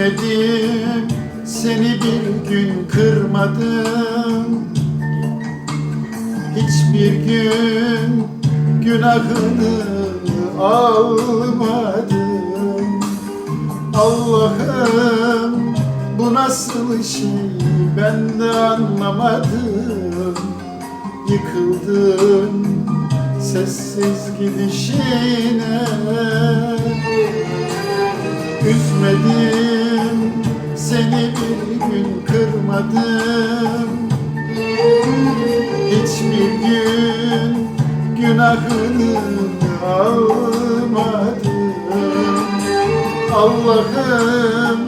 Üzmedim seni bir gün kırmadım. Hiçbir gün günahını almadım. Allah'ım bu nasıl şey ben de anlamadım. Yıkıldım sessiz gidişine. Üzmedim seni bir gün kırmadım. Hiçbir gün günahını almadım? Allah'ım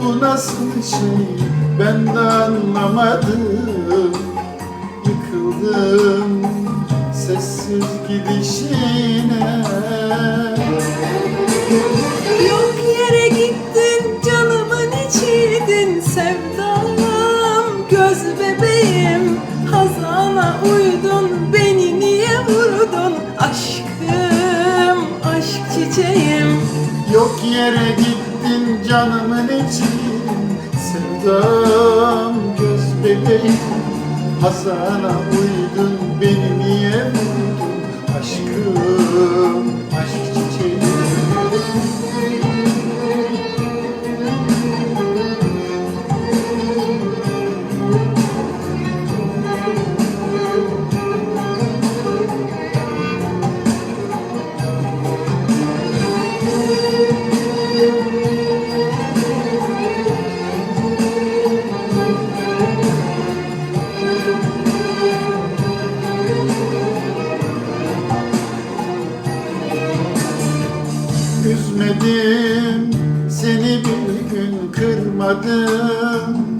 bu nasıl şey? Ben de anlamadım. Yıkıldım sessiz gidişine sevdam Göz bebeğim. Hazana uydun beni niye vurdun? Aşkım aşk çiçeğim. Yok yere gittin canımın için Sevdam göz bebeğim. Hazana uydun beni niye vurdun? Aşkım Üzmedim seni bir gün kırmadım.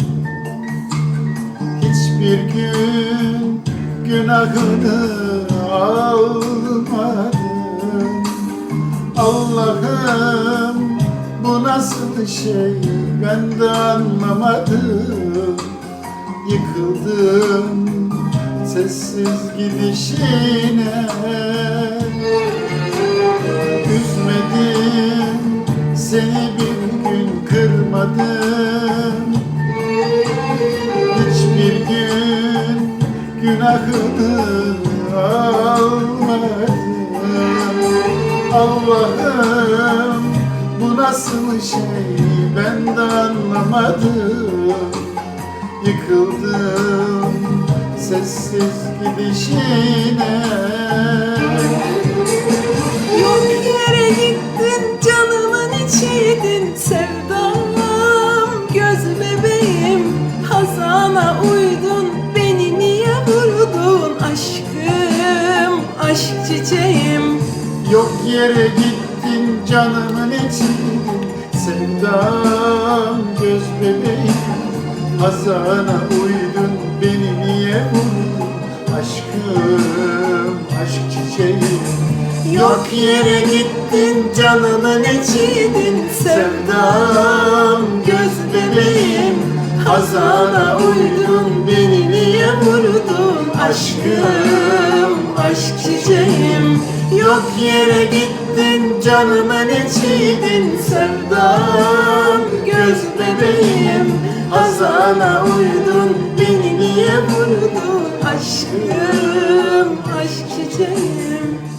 Hiçbir gün günahını almadım. Allah'ım bu nasıl şey? Ben de anlamadım. Yıkıldım sessiz gidişine günahını almadım Allah'ım bu nasıl şey? Ben de anlamadım. Yıkıldım sessiz gidişine yere gittin canımın için Sevdam göz bebeğim Hazana uydun beni niye vurdun? Aşkım aşk çiçeğim. Yok yere gittin canımın içiydin Sevdam göz bebeğim Hazana uydun beni niye vurdun? Aşkım Yok yere gittin canımın içiydin Sevdam? Göz bebeğim Hazana uydun beni niye vurdun Aşkım? Aşk çiçeğim